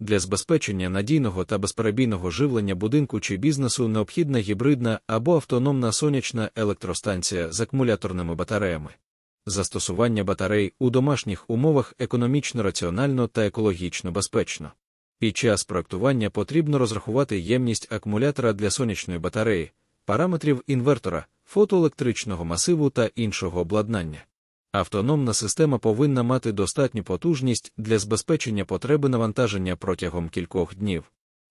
Для забезпечення надійного та безперебійного живлення будинку чи бізнесу необхідна гібридна або автономна сонячна електростанція з акумуляторними батареями. Застосування батарей у домашніх умовах економічно раціонально та екологічно безпечно. Під час проектування потрібно розрахувати ємність акумулятора для сонячної батареї, параметрів інвертора, фотоелектричного масиву та іншого обладнання. Автономна система повинна мати достатню потужність для забезпечення потреби навантаження протягом кількох днів.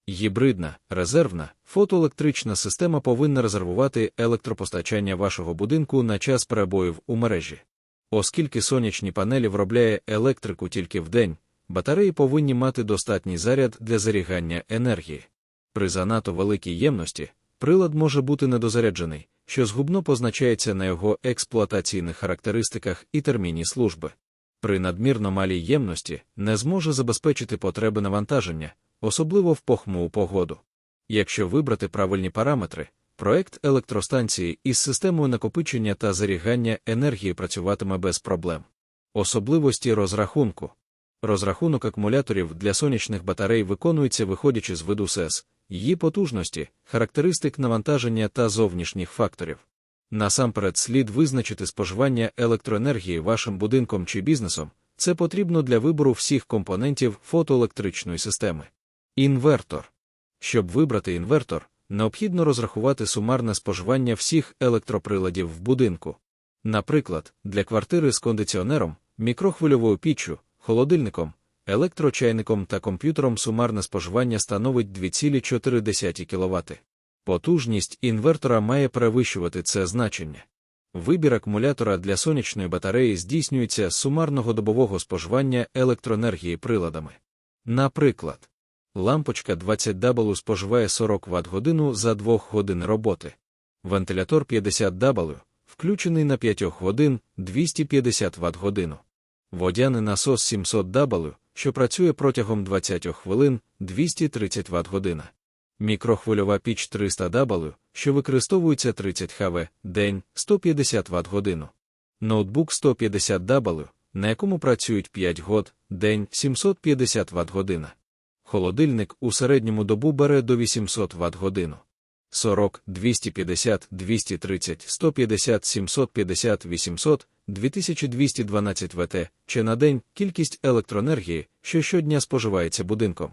Гібридна, резервна, фотоелектрична система повинна резервувати електропостачання вашого будинку на час перебоїв у мережі. Оскільки сонячні панелі вробляє електрику тільки вдень, батареї повинні мати достатній заряд для зарігання енергії. При занадто великій ємності прилад може бути недозаряджений, що згубно позначається на його експлуатаційних характеристиках і терміні служби. При надмірно малій ємності не зможе забезпечити потреби навантаження, особливо в похму погоду. Якщо вибрати правильні параметри, проект електростанції із системою накопичення та зарігання енергії працюватиме без проблем. Особливості розрахунку. Розрахунок акумуляторів для сонячних батарей виконується виходячи з виду СЕС, її потужності, характеристик навантаження та зовнішніх факторів. Насамперед слід визначити споживання електроенергії вашим будинком чи бізнесом, це потрібно для вибору всіх компонентів фотоелектричної системи. Інвертор. Щоб вибрати інвертор, необхідно розрахувати сумарне споживання всіх електроприладів в будинку. Наприклад, для квартири з кондиціонером, мікрохвильовою піччю, холодильником, електрочайником та комп'ютером сумарне споживання становить 2,4 кВт. Потужність інвертора має перевищувати це значення. Вибір акумулятора для сонячної батареї здійснюється з сумарного добового споживання електроенергії приладами. Наприклад, лампочка 20W споживає 40 Вт годину за 2 годин роботи. Вентилятор 50W, включений на 5 годин 250 Вт годину. Водяний насос 700W, що працює протягом 20 хвилин 230 Вт година. Мікрохвильова піч 300W, що використовується 30 хв день 150 Вт годину. Ноутбук 150W, на якому працюють 5 год день 750 Вт година. Холодильник у середньому добу бере до 800 Вт годину. 40, 250, 230, 150, 750, 800, 2212 ВТ чи на день кількість електроенергії, що щодня споживається будинком.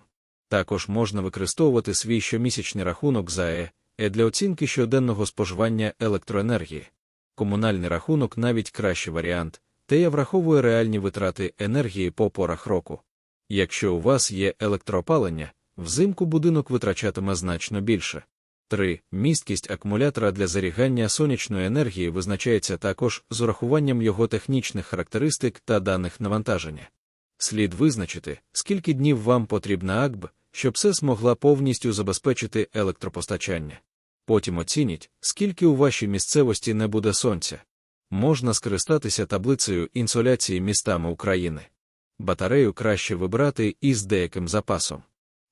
Також можна використовувати свій щомісячний рахунок за ЕЕ для оцінки щоденного споживання електроенергії. Комунальний рахунок навіть кращий варіант, те я враховує реальні витрати енергії по порах року. Якщо у вас є електроопалення, взимку будинок витрачатиме значно більше. 3. Місткість акумулятора для зарігання сонячної енергії визначається також з урахуванням його технічних характеристик та даних навантаження. Слід визначити, скільки днів вам потрібна АКБ, щоб СЕС змогла повністю забезпечити електропостачання. Потім оцініть, скільки у вашій місцевості не буде сонця. Можна скористатися таблицею інсоляції містами України. Батарею краще вибрати із деяким запасом.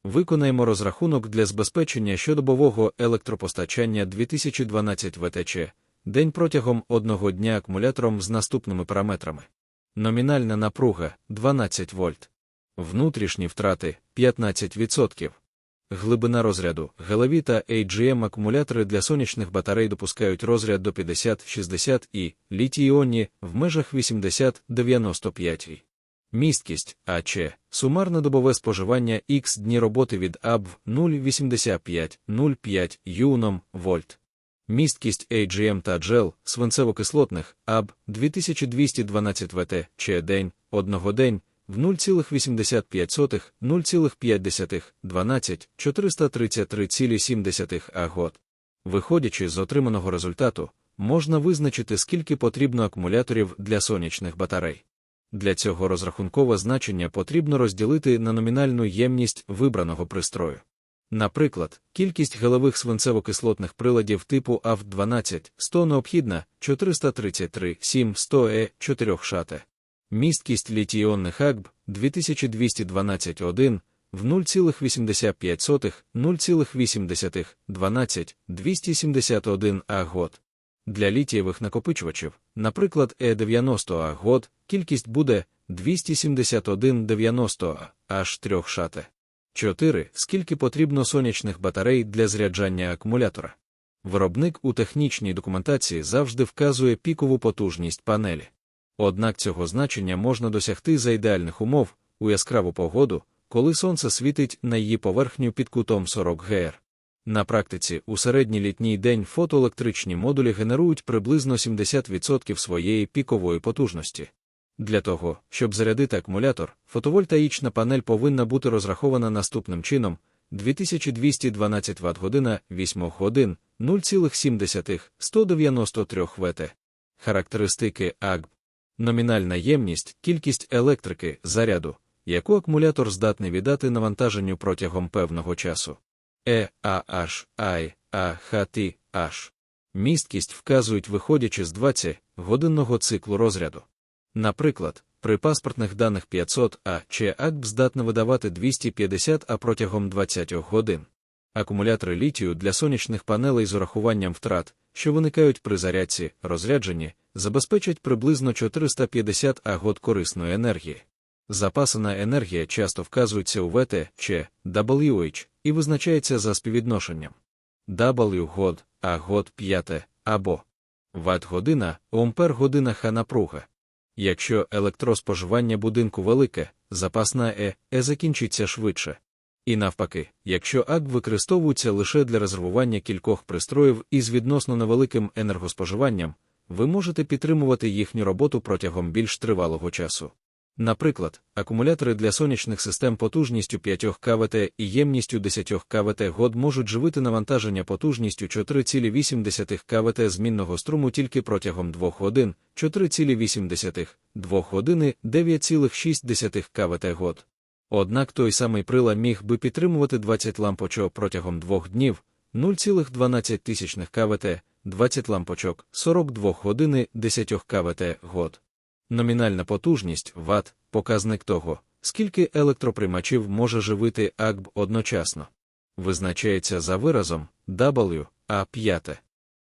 Виконаємо розрахунок для забезпечення щодобового електропостачання 2012 ВТЧ, день протягом одного дня акумулятором з наступними параметрами. Номінальна напруга 12 вольт. Внутрішні втрати 15%. Глибина розряду Гелові та AGM акумулятори для сонячних батарей допускають розряд до 50-60 і літій-іонні в межах 80-95. Місткість АЧ, сумарне добове споживання Х дні роботи від АБВ 0,85-0,5 юном вольт. Місткість AGM та джел свинцево-кислотних АБ 2212 ВТ чи день одного день в 0,85 0,5 12 433,7 агот. Виходячи з отриманого результату, можна визначити, скільки потрібно акумуляторів для сонячних батарей. Для цього розрахункове значення потрібно розділити на номінальну ємність вибраного пристрою. Наприклад, кількість голових свинцево-кислотних приладів типу АВ12 100 необхідна 433 7 100 е 4 шате. Місткість літійонних АГБ 2212 1 в 0,85 0,8 12 271 агот. Для літієвих накопичувачів, наприклад, Е90А год, кількість буде 271,90 аж 3 шате. 4. Скільки потрібно сонячних батарей для заряджання акумулятора? Виробник у технічній документації завжди вказує пікову потужність панелі. Однак цього значення можна досягти за ідеальних умов у яскраву погоду, коли сонце світить на її поверхню під кутом 40 ГР. На практиці у середній літній день фотоелектричні модулі генерують приблизно 70% своєї пікової потужності. Для того, щоб зарядити акумулятор, фотовольтаїчна панель повинна бути розрахована наступним чином: 2212 Вт година 8 годин 0,7 193 Вт. Характеристики АГБ. Номінальна ємність, кількість електрики, заряду, яку акумулятор здатний віддати навантаженню протягом певного часу. Е, АH, I, AHT, H. Місткість вказують виходячи з 20 годинного циклу розряду. Наприклад, при паспортних даних 500 А чи АКБ здатна видавати 250 А протягом 20 годин. Акумулятори літію для сонячних панелей з урахуванням втрат, що виникають при зарядці, розрядженні, забезпечать приблизно 450 А год корисної енергії. Запасана енергія часто вказується у ВТ чи WH і визначається за співвідношенням W год, А год 5 або Вт година, Омпер година Х напруга. Якщо електроспоживання будинку велике, запасна Е, Е закінчиться швидше. І навпаки, якщо АК використовується лише для резервування кількох пристроїв із відносно невеликим енергоспоживанням, ви можете підтримувати їхню роботу протягом більш тривалого часу. Наприклад, акумулятори для сонячних систем потужністю 5 КВТ і ємністю 10 КВТ год можуть живити навантаження потужністю 4,8 КВТ змінного струму тільки протягом 2 годин, 4,8 2 години 9,6 КВТ год. Однак той самий прилад міг би підтримувати 20 лампочок протягом 2 днів, 0,12 КВТ, 20 лампочок, 42 години 10 КВТ год. Номінальна потужність Вт – показник того, скільки електроприймачів може живити АКБ одночасно. Визначається за виразом W, А5.